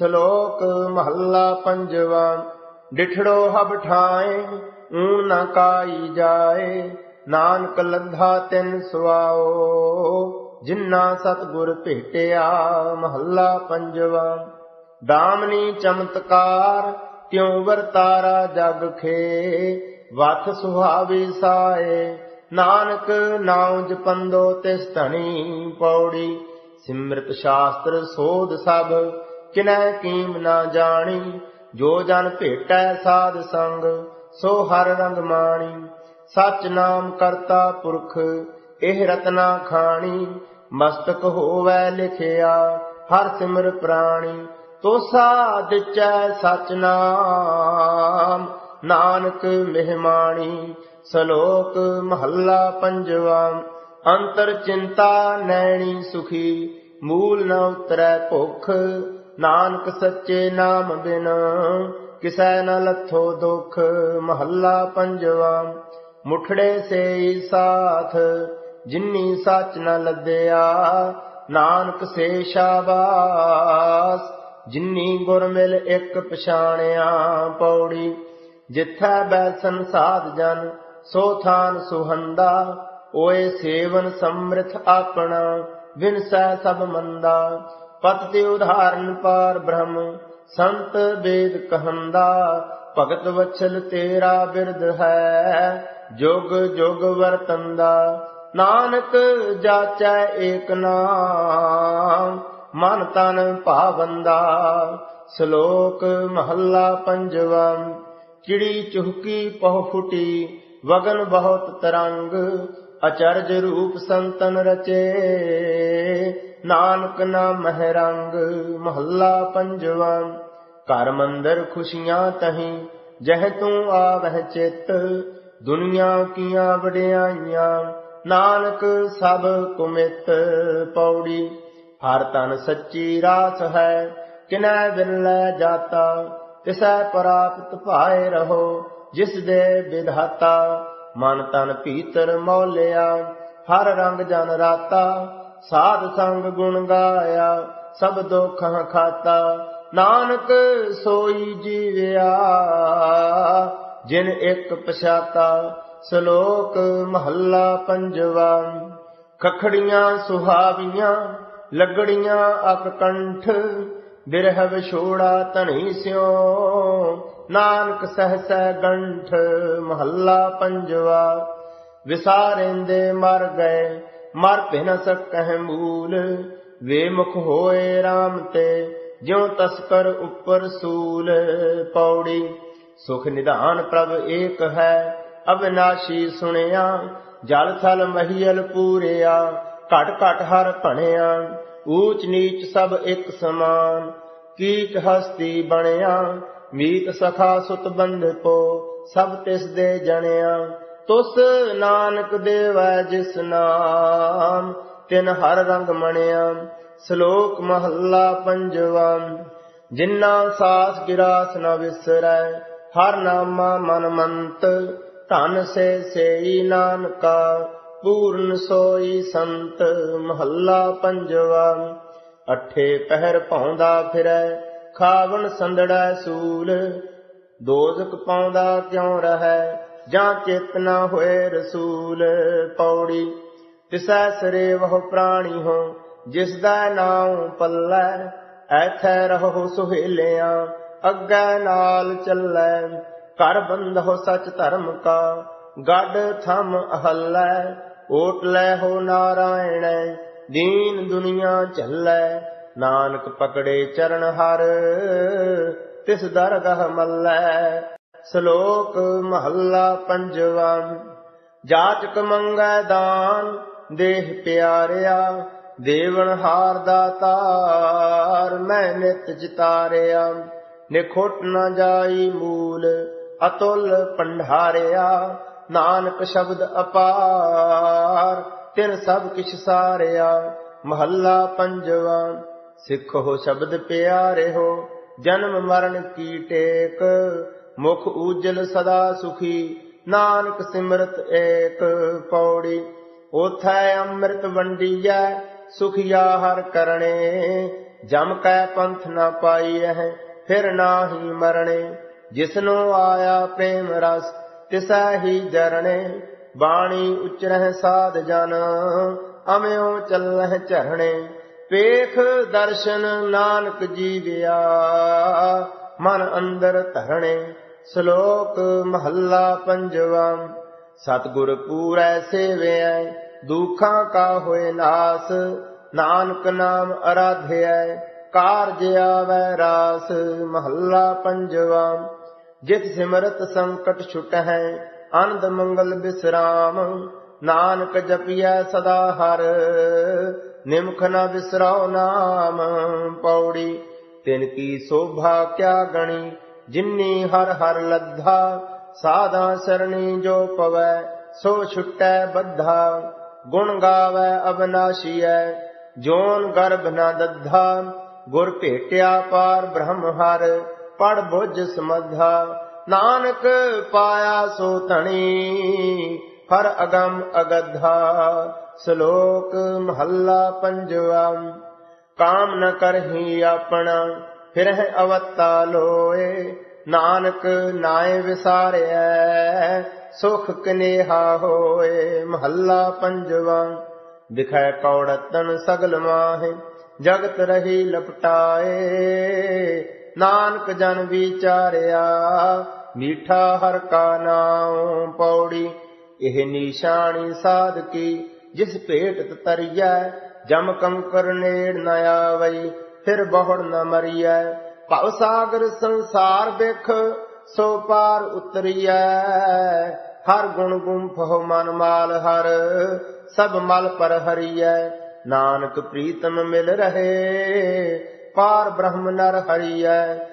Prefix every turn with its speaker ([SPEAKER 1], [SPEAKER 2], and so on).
[SPEAKER 1] ਸ਼ਲੋਕ ਮਹੱਲਾ ਪੰਜਵਾ, ਡਿਠੜੋ ਹਬ ਠਾਏ ਊਨ ਨ ਕਾਈ ਜਾਏ, ਨਾਨਕ ਲੰਧਾ ਤਿਨ ਸੁਆਓ ਜਿਨ੍ਹਾਂ ਸਤਿਗੁਰ ਭੇਟਿਆ ਮਹੱਲਾ ਪੰਜਵਾ। ਦਾਮਨੀ ਚਮਤਕਾਰ, ਤਿਉ ਵਰਤਾਰਾ ਜਗ ਖੇ, ਵਥ ਸੁਹਾਵੀ ਸਾਏ, ਨਾਨਕ ਨਾਉ ਜਪੰਦੋ ਤਿਸ ਧਣੀ ਪੌੜੀ, ਸਿਮਰਤ ਸ਼ਾਸਤਰ ਸੋਧ ਸਭ ਕਿਨੈ ਕੀਮ ਨਾ ਜਾਣੀ, ਜੋ ਜਨ ਭੇਟੈ ਸਾਧ ਸੰਗ, ਸੋ ਹਰ ਰੰਗ ਮਾਣੀ। ਸਚ ਨਾਮ ਕਰਤਾ ਪੁਰਖ, ਇਹ ਰਤਨਾ ਖਾਣੀ। ਮਸਤਕ ਹੋਵੈ ਲਿਖਿਆ, ਹਰ ਸਿਮਰ ਪ੍ਰਾਣੀ। ਤੋਸਾ ਦਿਚੈ ਸਚ ਨਾਮ, ਨਾਨਕ ਮਹਿਮਾਣੀ। ਸ਼ਲੋਕ ਮਹੱਲਾ ਪੰਜਵਾ, ਅੰਤਰ ਚਿੰਤਾ ਨੈਣੀ ਸੁਖੀ, ਮੂਲ ਨ ਉਤਰੈ ਭੁਖ ਨਾਨਕ ਸੱਚੇ ਨਾਮ ਬਿਨ ਕਿਸੈ ਨ ਲੱਥੋ ਦੁਖ ਮਹੱਲਾ ਪੰਜਵਾ। ਮੁਠੜੇ ਸੇ ਸਾਥ, ਜਿਨੀ ਸੱਚ ਨ ਲੱਦਿਆ, ਨਾਨਕ ਸੇ ਸ਼ਾਬਾਸ। ਜਿਨੀ ਗੁਰ ਮਿਲ ਇੱਕ ਪਛਾਣਿਆ ਪੌੜੀ, ਜਿਥੈ ਬੈਸਨ ਸਾਧ ਜਨ, ਸੋ ਥਾਨ ਸੁਹੰਦਾ। ਓਏ ਸੇਵਨ ਸਮ੍ਰਿਥ ਆਪਣਾ ਵਿਨਸੈ ਸਭ ਮੰਦਾ। ਪਤ ਤੇ ਉਧਾਰਨ ਪਾਰ ਬ੍ਰਹਮ, ਸੰਤ ਵੇਦ ਕਹੰਦਾ, ਭਗਤ ਵਛਲ ਤੇਰਾ ਬਿਰਦ ਹੈ, ਜੁਗ ਜੁਗ ਵਰਤੰਦਾ, ਨਾਨਕ ਜਾਚੈ ਏਕ ਨਾਮ, ਮਨ ਤਨ ਭਾਵੰਦਾ, ਸ਼ਲੋਕ ਮਹੱਲਾ ਪੰਜਵਾ, ਚਿੜੀ ਚੁਹਕੀ ਪਹੁ ਫੁਟੀ, ਵਗਨ ਬਹੁਤ ਤਰੰਗ, ਅਚਰਜ ਰੂਪ ਸੰਤਨ ਰਚੇ ਨਾਨਕ ਨਾਮ ਹੈ ਰੰਗ ਮਹੱਲਾ ਪੰਜਵਾ। ਘਰ ਮੰਦਰ ਖੁਸ਼ੀਆਂ ਤਹੀਂ, ਜਹ ਤੂੰ ਆਵਹਿ ਚਿਤ, ਦੁਨੀਆ ਕੀਆਂ ਵਡਿਆਈਆਂ, ਨਾਨਕ ਸਭ ਕੁਮਿਤ ਪੌੜੀ। ਹਰ ਤਨ ਸੱਚੀ ਰਾਸ ਹੈ, ਕਿਨੈ ਬਿਨ ਲੈ ਜਾਤਾ, ਤਿਸੈ ਪ੍ਰਾਪਤ ਭਾਏ ਰਹੋ, ਜਿਸ ਦੇ ਵਿਧਾਤਾ। ਮਨ ਤਨ ਭੀਤਰ ਮੌਲਿਆ, ਹਰ ਰੰਗ ਜਨ ਰਾਤਾ ਸਾਧ ਸੰਗ ਗੁਣ ਗਾਇਆ, ਸਭ ਦੁੱਖਾਂ ਖਾਤਾ। ਨਾਨਕ ਸੋਈ ਜੀਵਿਆ, ਜਿਨ ਇੱਕ ਪਛਾਤਾ, ਸ਼ਲੋਕ ਮਹੱਲਾ ਪੰਜਵਾ। ਖਖੜੀਆਂ ਸੁਹਾਵੀਆਂ, ਲੱਗੜੀਆਂ ਅਕ ਕੰਠ ਬਿਰਹ ਵਿਛੋੜਾ ਧਣੀ ਸਿਓ। ਨਾਨਕ ਸਹਸੈ ਗੰਠ, ਮਹੱਲਾ ਪੰਜਵਾ। ਵਿਸਾਰੇਂਦੇ ਮਰ ਗਏ ਮਰ ਭਿਨ ਸਕਹਿ ਮੂਲ ਵੇ ਮੁਖ ਹੋਏ RAM ਤੇ, ਜਿਉ ਤਸਕਰ ਉੱਪਰ ਸੂਲ। ਪੌੜੀ, ਸੁਖ ਨਿਧਾਨ ਪ੍ਰਭ ਏਕ ਹੈ ਅਬਨਾਸ਼ੀ ਸੁਣਿਆ, ਜਲ ਥਲ ਮਹੀਲ ਪੂਰਿਆ, ਘਟ ਘਟ ਹਰ ਭਣਿਆ, ਊਚ ਨੀਚ ਸਭ ਇੱਕ ਸਮਾਨ। ਕੀਟ ਹਸਤੀ ਬਣਿਆ, ਮੀਤ ਸਖਾ ਸੁਤ ਬੰਧਪੋ ਸਭ ਤਿਸ ਦੇ ਜਣਿਆ। ਤੁਸ ਨਾਨਕ ਦੇਵੈ ਜਿਸ ਨਾਮ, ਤਿਨ ਹਰ ਰੰਗ ਮਣਿਆ, ਸ਼ਲੋਕ ਮਹੱਲਾ ਪੰਜਵਾ। ਜਿਨ੍ਹਾਂ ਸਾਸ ਗਿਰਾਸ ਨ ਵਿਸਰੈ, ਹਰ ਨਾਮਾ ਮਨ ਮੰਤ, ਧਨ ਸੇ ਸੇਈ ਨਾਨਕਾ, ਪੂਰਨ ਸੋਈ ਸੰਤ, ਮਹੱਲਾ ਪੰਜਵਾ। ਅਠੇ ਪਹਿਰ ਪਾਉਂਦਾ ਫਿਰੈ, ਖਾਵਣ ਸੰਦੜੈ ਸੂਲ ਦੋਜ਼ਕ ਪਾਉਂਦਾ ਕਿਉ ਰਹੈ ਜਾਂ ਚਿਤ ਨਾ ਹੋਏ ਰਸੂਲ ਪੌੜੀ, ਤਿਸੈ ਸਰੇ ਵਹ ਪ੍ਰਾਣੀ ਹੋ, ਜਿਸ ਦਾ ਨਾਮ ਪੱਲੈ, ਐਥੈ ਰਹੋ ਸੁਹੇਲਿਆਂ, ਅੱਗੇ ਨਾਲ ਚੱਲੈ, ਘਰ ਹੋ ਸਚ ਧਰਮ ਕਾ, ਗੱਡ ਥਮ ਅਹੱਲੈ, ਓਟ ਲੈ ਹੋ ਨਾਰਾਇਣ, ਦੀਨ ਦੁਨੀਆ ਝੱਲੈ, ਨਾਨਕ ਪਕੜੇ ਚਰਨ ਹਰ, ਤਿਸ ਦਰਗਹ ਮੱਲੈ। ਸ਼ਲੋਕ ਮਹੱਲਾ ਪੰਜਵਾ, ਜਾਚਕ ਮੰਗੈ ਦਾਨ, ਦੇਹ ਪਿਆਰਿਆ ਦੇਵਨ ਹਾਰ ਦਾ ਤਾਰ, ਮੈਂ ਨਿਤ ਜਿਤਾਰਿਆ। ਨਿਖੋਟ ਨਾ ਜਾਈ ਮੂਲ, ਅਤੁਲ ਪੰਡਾਰਿਆ। ਨਾਨਕ ਸ਼ਬਦ ਅਪਾਰ, ਤਿਨ ਸਭ ਕਿਛ ਸਾਰਿਆ। ਮਹੱਲਾ ਪੰਜਵਾ ਹੋ ਸ਼ਬਦ ਪਿਆਰੇ ਹੋ ਜਨਮ ਮਰਨ ਕੀ ਟੇਕ। ਮੁਖ ਊਜਲ ਸਦਾ ਸੁਖੀ, ਨਾਨਕ ਸਿਮਰਤ ਏਕ ਪੌੜੀ। ਉਥੈ ਅੰਮ੍ਰਿਤ ਵੰਡੀਐ, ਸੁਖਿਆ ਹਰ ਕਰਣੇ। ਜਮ ਕੈ ਪੰਥ ਨਾ ਪਾਈਐ ਫਿਰ ਨਾਹੀ ਮਰਣੇ। ਜਿਸਨੋ ਆਇਆ ਪ੍ਰੇਮ ਰਸ, ਤਿਸੈ ਹੀ ਜਰਣੇ। ਬਾਣੀ ਉਚਰਹਿ ਸਾਧ ਜਨ ਅਮਿਓ ਚੱਲਹਿ ਝਰਣੇ। ਪੇਖ ਦਰਸ਼ਨ ਨਾਨਕ ਜੀ ਜੀਵਿਆ, ਮਨ ਅੰਦਰ ਧਰਣੇ। ਸ਼ਲੋਕ ਮਹੱਲਾ ਪੰਜਵਾ, ਸਤਿਗੁਰ ਪੂਰੈ ਸੇਵਿਐ, ਦੁਖਾਂ ਕਾ ਹੋਏ ਨਾਸ, ਨਾਨਕ ਨਾਮ ਅਰਾਧਿਐ, ਕਾਰਜ ਆਵੈ ਰਾਸ, ਮਹੱਲਾ ਪੰਜਵਾ। ਜਿਤ ਸਿਮਰਤ ਸੰਕਟ ਛੁਟਹਿ, ਆਨੰਦ ਮੰਗਲ ਬਿਸਰਾਮ, ਨਾਨਕ ਜਪਿਐ ਸਦਾ ਹਰ, ਨਿਮਖ ਨਾ ਬਿਸਰਾਉ ਨਾਮ ਪੌੜੀ, ਤਿਨ ਕੀ ਸੋਭਾ ਕਿਆ ਗਣੀ ਜਿਨੀ ਹਰ ਹਰ ਲੱਧਾ, ਸਾਧਾ ਸਰਣੀ ਜੋ ਪਵੈ, ਸੋ ਛੁਟੈ ਬੱਧਾ। ਗੁਣ ਗਾਵੈ, ਅਬਨਾਸ਼ੀਐ, ਜੋਨ ਗਰਭ ਨ ਦੱਧਾ। ਗੁਰ ਭੇਟਿਆ ਪਾਰ ਬ੍ਰਹਮ ਹਰ ਪੜ ਬੁੱਝ ਸਮਧਾ। ਨਾਨਕ ਪਾਇਆ ਸੋ ਧਣੀ, ਹਰ ਅਗੰਮ ਅਗਧਾ। ਸ਼ਲੋਕ ਮਹੱਲਾ ਪੰਜਵਾ, ਕਾਮ ਨ ਕਰਹੀ ਆਪਣਾ ਫਿਰ ਹੈ ਅਵਤਾ ਲੋਏ, ਨਾਨਕ ਨਾਏ ਵਿਸਾਰਿਐ, ਸੁਖ ਕਨੇਹਾ ਹੋਏ, ਮਹੱਲਾ ਪੰਜਵਾ। ਦਿਖੈ ਕੌੜਤਨ ਸਗਲ ਮਾਹਿ, ਜਗਤ ਰਹੀ ਲਪਟਾਏ। ਨਾਨਕ ਜਨ ਵਿਚਾਰਿਆ, ਮੀਠਾ ਹਰ ਕਾ ਨਾਮ ਪੌੜੀ। ਇਹ ਨਿਸ਼ਾਨੀ ਸਾਧ ਕੀ ਜਿਸ ਭੇਟ ਤਰੀਐ, ਜਮ ਕੰਕਰ ਨੇੜ ਨ ਆਵਈ। ਫਿਰ ਬਹੁੜ ਨ ਮਰੀਐ। ਭਵ ਸਾਗਰ ਸੰਸਾਰ ਵਿਖ, ਸੋ ਪਾਰ ਉਤਰੀਐ। ਹਰ ਗੁਣ ਗੁੰਫਹੁ ਮਨ ਮਾਲ ਹਰ, ਸਭ ਮਲ ਪਰ ਹਰੀਐ। ਨਾਨਕ ਪ੍ਰੀਤਮ ਮਿਲ ਰਹੇ, ਪਾਰ ਬ੍ਰਹਮ ਨਰ ਹਰੀਐ।